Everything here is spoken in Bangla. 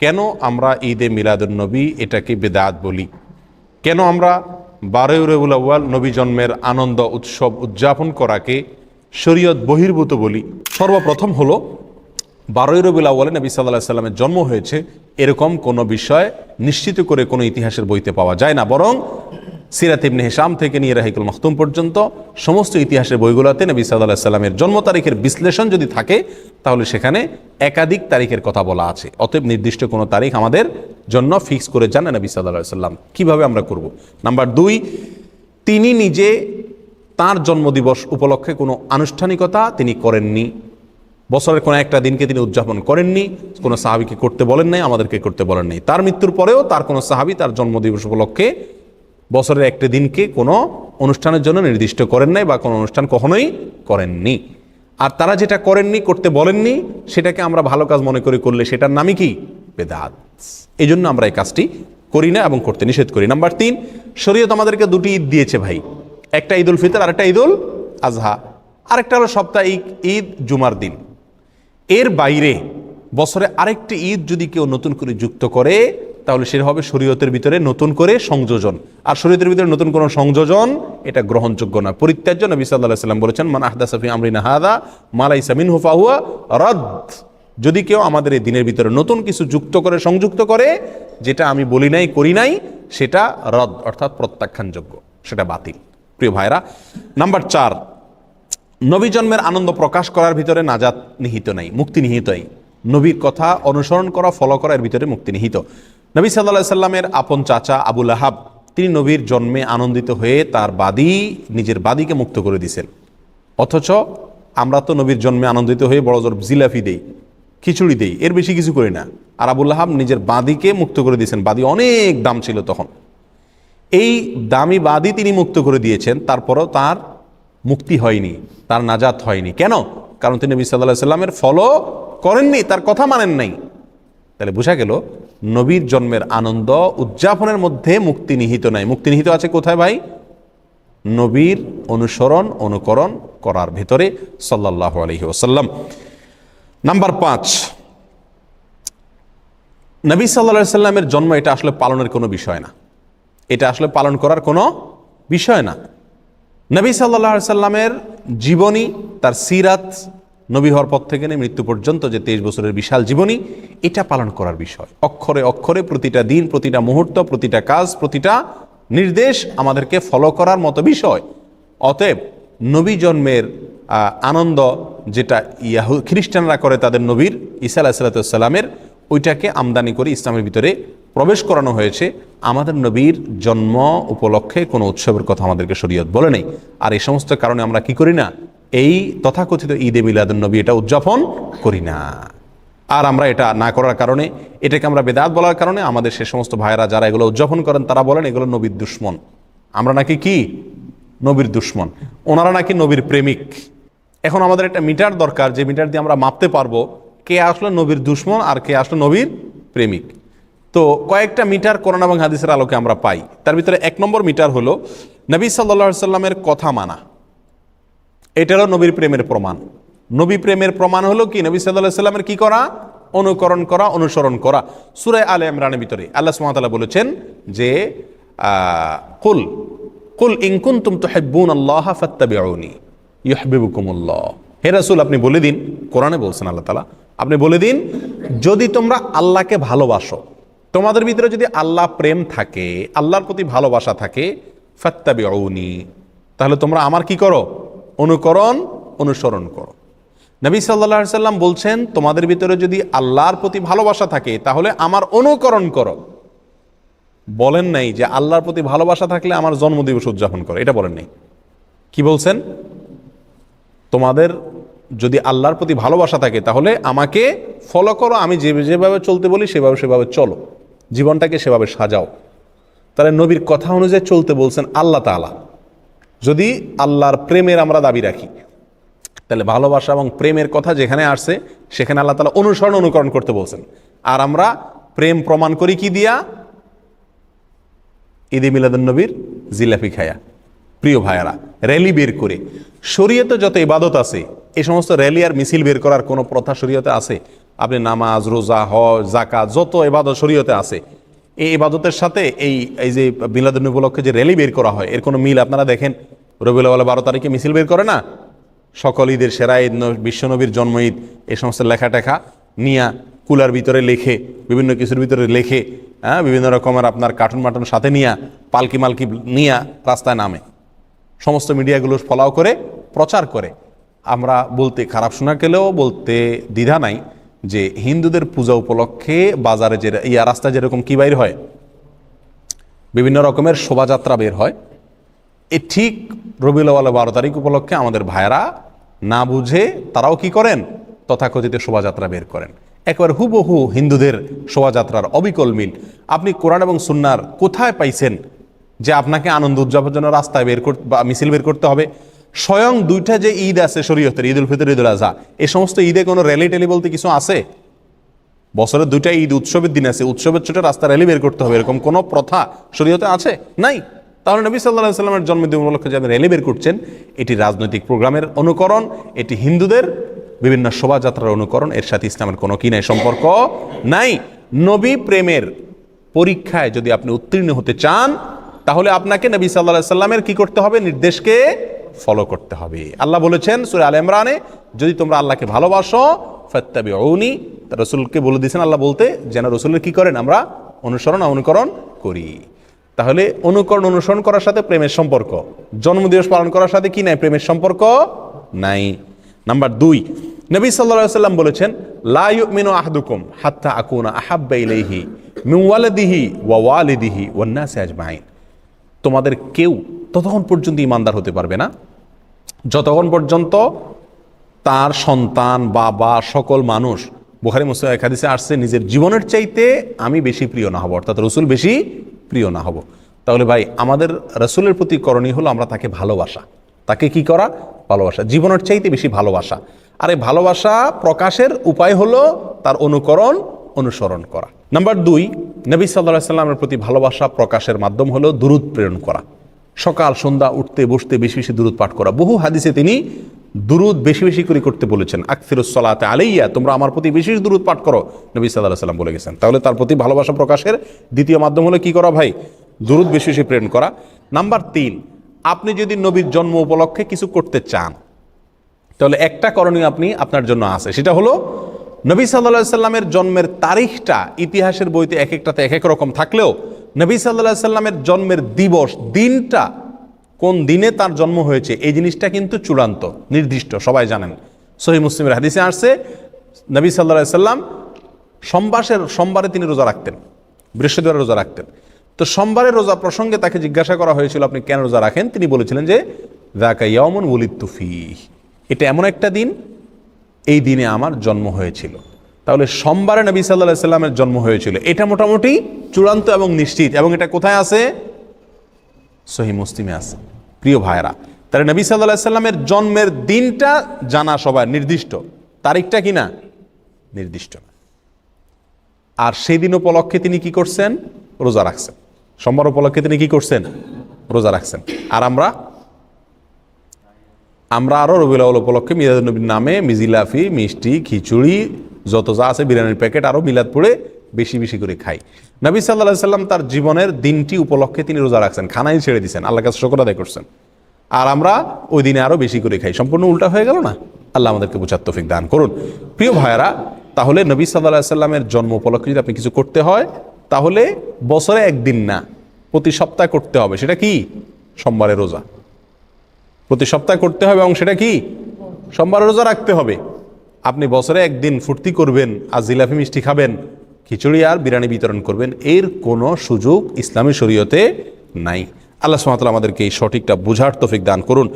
কেন আমরা ঈদে মিলাদুলনবী এটাকে বেদাত বলি? কেন আমরা বারোই রবুল আউ্য়াল নবী জন্মের আনন্দ উৎসব উদযাপন করাকে শরীয়ত বহির্ভূত বলি? সর্বপ্রথম হল, বারোই রবিউল আউ্য়ালে নবী সাল্লাহ সাল্লামের জন্ম হয়েছে এরকম কোনো বিষয় নিশ্চিত করে কোনো ইতিহাসের বইতে পাওয়া যায় না। বরং সিরাত ইবনে হিসাম থেকে নিয়ে রাহিকুল মখতুম পর্যন্ত সমস্ত ইতিহাসের বইগুলোতে নবী সাল্লাহ সাল্লামের জন্ম তারিখের বিশ্লেষণ যদি থাকে, তাহলে সেখানে একাধিক তারিখের কথা বলা আছে। অতএব নির্দিষ্ট কোনো তারিখ আমাদের জন্য ফিক্স করে যান নবী সাল্লাহ সাল্লাম। কীভাবে আমরা করব? নাম্বার দুই, তিনি নিজে তার জন্মদিবস উপলক্ষে কোনো আনুষ্ঠানিকতা তিনি করেননি। বছরের কোনো একটা দিনকে তিনি উদযাপন করেননি, কোনো সাহাবিকে করতে বলেন নাই, আমাদেরকে করতে বলেন নাই। তার মৃত্যুর পরেও তার কোনো সাহাবি তার জন্মদিবস উপলক্ষে বছরের একটা দিনকে কোনো অনুষ্ঠানের জন্য নির্দিষ্ট করেন নাই বা কোনো অনুষ্ঠান কখনোই করেননি। আর তারা যেটা করেননি, করতে বলেননি, সেটাকে আমরা ভালো কাজ মনে করে করলে সেটার নামই কি? বেদাত। এই জন্য আমরা এই কাজটি করি না এবং করতে নিষেধ করি। নাম্বার তিন, শরীয়ত আমাদেরকে দুটি ঈদ দিয়েছে ভাই। একটা ঈদ উল ফিতর আর একটা ঈদ উল আজহা। আরেকটা হলো সাপ্তাহিক ঈদ জুমার দিন। এর বাইরে বছরে আরেকটি ঈদ যদি কেউ নতুন করে যুক্ত করে তাহলে সেটা হবে শরীয়তের ভিতরে নতুন করে সংযোজন। আর শরীয়তের ভিতরে নতুন কোনো সংযোজন, এটা গ্রহণযোগ্য না। পরিত্যাজ্য নবী সাল্লাহ সাল্লাম বলেছেন, মান আহদা সফি আমরিনা হাদা মালাই সামিন হুফাহুয়া রদ। যদি কেউ আমাদের এই দিনের ভিতরে নতুন কিছু যুক্ত করে, সংযুক্ত করে, যেটা আমি বলি নাই, করি নাই, সেটা রদ, অর্থাৎ প্রত্যাখ্যানযোগ্য, সেটা বাতিল। প্রিয় ভাইরা নাম্বার চার, নবী জন্মের আনন্দ প্রকাশ করার ভিতরে নাজাত নিহিত নাই, মুক্তি নিহিতই। নবীর কথা অনুসরণ করা, ফলো করার ভিতরে মুক্তি নিহিত। নবী সাল্লাহ সাল্লামের আপন চাচা আবুল আহাব তিনি নবীর জন্মে আনন্দিত হয়ে তার বাদী নিজের বাদীকে মুক্ত করে দিছেন অথচ আমরা তো নবীর জন্মে আনন্দিত হয়ে বড় জোর জিলাফি দেই, খিচুড়ি দেই, এর বেশি কিছু করি না। আর আবুল আহাব নিজের বাদীকে মুক্ত করে দিয়েছেন। বাদী অনেক দাম ছিল তখন। এই দামি বাদী তিনি মুক্ত করে দিয়েছেন, তারপরও তার মুক্তি হয়নি, তার নাজাত হয়নি। কেন? কারণ তিনি নবী সাল্লাহ সাল্লামের ফলো করেননি, তার কথা মানেন নাই। তাহলে বোঝা গেল, নবীর জন্মের আনন্দ উদযাপনের মধ্যে মুক্তি নিহিত নাই। মুক্তি নিহিত আছে কোথায় ভাই? নবীর অনুসরণ, অনুকরণ করার ভেতরে সাল্লাহ আলহি ওসাল্লাম নাম্বার পাঁচ, নবী সাল্লা সাল্লামের জন্ম এটা আসলে পালনের কোনো বিষয় না। এটা আসলে পালন করার কোনো বিষয় না। নবী সাল্লাহ সাল্লামের জীবনী, তার সিরাত নবী হওয়ার পর থেকে নিয়ে মৃত্যু পর্যন্ত যে তেইশ বছরের বিশাল জীবনী, এটা পালন করার বিষয়। অক্ষরে অক্ষরে প্রতিটা দিন, প্রতিটা মুহূর্ত, প্রতিটা কাজ, প্রতিটা নির্দেশ আমাদেরকে ফলো করার মতো বিষয়। অতএব নবী জন্মের আনন্দ যেটা ইয়াহু, খ্রিস্টানরা করে তাদের নবীর, ঈসা আলাহিসাল্লামের ওইটাকে আমদানি করে ইসলামের ভিতরে প্রবেশ করানো হয়েছে। আমাদের নবীর জন্ম উপলক্ষে কোনো উৎসবের কথা আমাদেরকে শরীয়ত বলে নেই। আর এই সমস্ত কারণে আমরা কি করি না এই তথাকথিত ঈদে মিলাদুন নবী এটা উদযাপন করি না। আর আমরা এটা না করার কারণে, এটাকে আমরা বেদাত বলার কারণে আমাদের সে সমস্ত ভাইয়েরা যারা এগুলো উদযাপন করেন, তারা বলেন এগুলো নবীর দুশ্মন। আমরা নাকি কি? নবীর দুশ্মন। ওনারা নাকি নবীর প্রেমিক। এখন আমাদের একটা মিটার দরকার, যে মিটার দিয়ে আমরা মাপতে পারব কে আসলে নবীর দুশ্মন আর কে আসলে নবীর প্রেমিক। তো কয়েকটা মিটার কোরআন এবং হাদিসের আলোকে আমরা পাই। তার ভিতরে এক নম্বর মিটার হলো, নবী সাল্লা সাল্লামের কথা মানা। এটা হলো নবীর প্রেমের প্রমাণ। নবী প্রেমের প্রমাণ হলো কি? নবী সাল্লাহ সাল্লামের কি করা? অনুকরণ করা, অনুসরণ করা। সুরায় আলে ইমরানের ভিতরে আল্লাহ সুমাতালা বলেছেন যে কুল কুল ইনকুন তুম তো হেব্বুন আল্লাহ ফাত্তাবিউনি ইহবিবুকুমুল্লাহ হে রাসূল, আপনি বলে দিন, কোরআনে বলছেন আল্লাহ তালা আপনি বলে দিন, যদি তোমরা আল্লাহকে ভালোবাসো, তোমাদের ভিতরে যদি আল্লাহ প্রেম থাকে, আল্লাহর প্রতি ভালোবাসা থাকে, ফাত্তাবিউনি, তাহলে তোমরা আমার কি করো? অনুকরণ, অনুসরণ করো। নবী সাল্লাহ সাল্লাম বলছেন, তোমাদের ভিতরে যদি আল্লাহর প্রতি ভালোবাসা থাকে, তাহলে আমার অনুকরণ করো। বলেন নাই যে আল্লাহর প্রতি ভালোবাসা থাকলে আমার জন্মদিবস উদযাপন করো। এটা বলেন নাই। কি বলছেন? তোমাদের যদি আল্লাহর প্রতি ভালোবাসা থাকে, তাহলে আমাকে ফলো করো। আমি যে, যেভাবে চলতে বলি, সেভাবে সেভাবে চলো। জীবনটাকে সেভাবে সাজাও। তাহলে নবীর কথা অনুযায়ী চলতে বলছেন আল্লাহ তাআলা। যদি আল্লাহর প্রেমের আমরা দাবি রাখি, তাহলে ভালোবাসা এবং প্রেমের কথা যেখানে আসছে, সেখানে আল্লাহ তালা অনুসরণ অনুকরণ করতে বলছেন। আর আমরা প্রেম প্রমাণ করি কি দিয়া? ঈদে মিলাদুন নবীর জিলাপি খায়া। প্রিয় ভাইয়ারা, র্যালি বের করে। শরীয়তে যত ইবাদত আছে এই সমস্ত র্যালি আর মিছিল বের করার কোনো প্রথা শরীয়তে আছে? আপনি নামাজ, রোজা, হজ জাকাত যত এবাদত শরীয়তে আছে এই ইবাদতের সাথে এই এই যে মিলাদুন উপলক্ষে যে র্যালি বের করা হয়, এর কোনো মিল আপনারা দেখেন? রবিউল আওয়াল বারো তারিখে মিছিল বের করে না? সকল ঈদের সেরা ঈদ বিশ্বনবীর জন্ম ঈদ, এই সমস্ত লেখা টেখা নিয়া কুলার ভিতরে লেখে, বিভিন্ন কিছুর ভিতরে লেখে হ্যাঁ বিভিন্ন রকমের আপনার কার্টুন মাটুন সাথে নিয়া, পালকি মালকি নিয়া রাস্তায় নামে। সমস্ত মিডিয়াগুলো ফলাও করে, প্রচার করে। আমরা বলতে খারাপ শোনা গেলেও বলতে দ্বিধা নাই। যে হিন্দুদের পূজা উপলক্ষে বাজারে যে ইয়া, রাস্তায় যেরকম কি বাইর হয়? বিভিন্ন রকমের শোভাযাত্রা বের হয়। এ ঠিক রবিউল বারো তারিখ উপলক্ষে আমাদের ভাইয়েরা না বুঝে তারাও কি করেন? তথাকথিত শোভাযাত্রা বের করেন। একবার হুবহু হিন্দুদের শোভাযাত্রার অবিকল মিল। আপনি কোরআন এবং সুন্নার কোথায় পাইছেন যে আপনাকে আনন্দ উদযাপনের জন্য রাস্তায় বের করতে বা মিছিল বের করতে হবে? স্বয়ং দুইটা যে ঈদ আছে শরীয়তের ঈদ উল ফিতর ঈদ উল আজহা এই সমস্ত ঈদে কোনো র্যালি টেলি বলতে কিছু আছে? বছরের দুইটা ঈদ, উৎসবের দিন আছে, উৎসবের ছোট রাস্তা র্যালি বের করতে হবে, এরকম কোনো প্রথা শরীয়তে আছে? নাই। তাহলে নবী সাল্লাহ সাল্লামের জন্মদিন উপলক্ষে যাদের র্যালি বের করছেন, এটি রাজনৈতিক প্রোগ্রামের অনুকরণ, এটি হিন্দুদের বিভিন্ন শোভাযাত্রার অনুকরণ, এর সাথে ইসলামের কোনো কি নাই সম্পর্ক নাই। নবী প্রেমের পরীক্ষায় যদি আপনি উত্তীর্ণ হতে চান, তাহলে আপনাকে নবী সাল্লাহ সাল্লামের কি করতে হবে? নির্দেশকে ফলো করতে হবে। আল্লাহ বলেছেন, সুরে আল ইমরানে, যদি তোমরা আল্লাহকে ভালোবাসো ফত্তাবি অউনি রসুলকে বলে দিয়েছেন, আল্লাহ বলতে, যেন রসুলের কি করেন, আমরা অনুসরণ, অনুকরণ করি। তাহলে অনুকরণ, অনুসরণ করার সাথে প্রেমের সম্পর্ক। জন্মদিবস পালন করার সাথে কি নাই প্রেমের সম্পর্ক? নাই। নাম্বার দুই, নবী সাল্লাহ সাল্লাম বলেছেন, লা ইউমিনু আহদুকুম হাত্তা আকুনা আহাব্বা ইলাইহি মিন ওয়ালিদিহি ওয়া ওয়ালিদিহি ওয়ান নাসি আজমাইন। তোমাদের কেউ ততক্ষণ পর্যন্ত ইমানদার হতে পারবে না। যতক্ষণ পর্যন্ত তার সন্তান, বাবা, সকল মানুষ, বুখারি, মুসলিম এক হাদিসে আসছে, নিজের জীবনের চাইতে আমি বেশি প্রিয় না হব, অর্থাৎ রসুল বেশি প্রিয় না হব। তাহলে ভাই, আমাদের রসুলের প্রতি করণীয় হলো আমরা তাকে ভালোবাসা। তাকে কি করা? ভালোবাসা। জীবনের চাইতে বেশি ভালোবাসা। আর এই ভালোবাসা প্রকাশের উপায় হলো তার অনুকরণ, অনুসরণ করা। নাম্বার দুই, নবী সাল্লাহ সাল্লামের প্রতি ভালোবাসা প্রকাশের মাধ্যম হলো দূরত প্রেরণ করা। সকাল, সন্ধ্যা উঠতে, বসতে বেশি বেশি দূরত পাঠ করা। বহু হাদিসে তিনি দুরুদ বেশি বেশি করে করতে বলেছেন। আকফিরুসলাতে আলাইয়া, তোমরা আমার প্রতি বেশি দূরত পাঠ করো, নবী সাল্লাহ সাল্লাম বলে গেছেন। তাহলে তার প্রতি ভালোবাসা প্রকাশের দ্বিতীয় মাধ্যম হলো কি করা ভাই? দুরুদ বেশি বেশি প্রেরণ করা। নাম্বার তিন, আপনি যদি নবীর জন্ম উপলক্ষে কিছু করতে চান, তাহলে একটা করণীয় আপনি আপনার জন্য আছে। সেটা হলো, নবী সাল্লাহ সাল্লামের জন্মের তারিখটা ইতিহাসের বইতে এক একটাতে এক এক রকম থাকলেও নবী সাল্লাহ সাল্লামের জন্মের দিবস, দিনটা কোন দিনে তার জন্ম হয়েছে, এই জিনিসটা কিন্তু চূড়ান্ত, নির্দিষ্ট, সবাই জানেন। সহি মুসলিমের হাদিসে আসছে, নবী সাল্লাহ সাল্লাম সোমবাসের সোমবারে তিনি রোজা রাখতেন, বৃহস্পতিবার রোজা রাখতেন। তো সোমবারের রোজা প্রসঙ্গে তাকে জিজ্ঞাসা করা হয়েছিল, আপনি কেন রোজা রাখেন? তিনি বলেছিলেন যে দাকা ইয়ামন ওলিদ তুফি এটা এমন একটা দিন, এই দিনে আমার জন্ম হয়েছিল। তাহলে সোমবারে নবী সাল্লাহ সাল্লামের জন্ম হয়েছিল। এটা মোটামুটি চূড়ান্ত এবং নিশ্চিত। এবং এটা কোথায় আছে? সহি মুসলিমে আছে। প্রিয় ভাইরা তাহলে নবী সাল্লাহ সাল্লামের জন্মের দিনটা জানা সবাই নির্দিষ্ট। তারিখটা কি না? নির্দিষ্ট না। আর সেই দিন উপলক্ষে তিনি কি করছেন? রোজা রাখছেন। সোমবার উপলক্ষে তিনি কি করছেন? রোজা রাখছেন। আর আমরা? আমরা আরও রবিউল উপলক্ষে মিলাদ নবীর নামে মিজিলাফি, মিষ্টি, খিচুড়ি যত যা আছে বিরিয়ানির প্যাকেট আরও মিলাদ পড়ে বেশি বেশি করে খাই। নবী সাল্লাহ সাল্লাম তার জীবনের দিনটি উপলক্ষে তিনি রোজা রাখছেন, খানাই ছেড়ে দিয়েছেন আল্লাহ কাছে শকর আদায় করছেন। আর আমরা ওই দিনে আরও বেশি করে খাই। সম্পূর্ণ উল্টা হয়ে গেল না? আল্লাহ আমাদেরকে বোঝার তৌফিক দান করুন। প্রিয় ভাইয়েরা, তাহলে নবী সাল্লাহ সাল্লামের জন্ম উপলক্ষে যদি আপনি কিছু করতে হয়, তাহলে বছরে একদিন না, প্রতি সপ্তাহে করতে হবে। সেটা কি? সোমবারে রোজা। প্রতি সপ্তাহে করতে হবে এবং সেটা কি? সোমবার রোজা রাখতে হবে। আপনি বছরে একদিন ফুর্তি করবেন, আর জিলাপি মিষ্টি খাবেন, খিচুড়ি আর বিরিয়ানি বিতরণ করবেন, এর কোনো সুযোগ ইসলামী শরীয়তে নাই। আল্লাহ সুমাতাল আমাদেরকে এই সঠিকটা বুঝার তফিক দান করুন।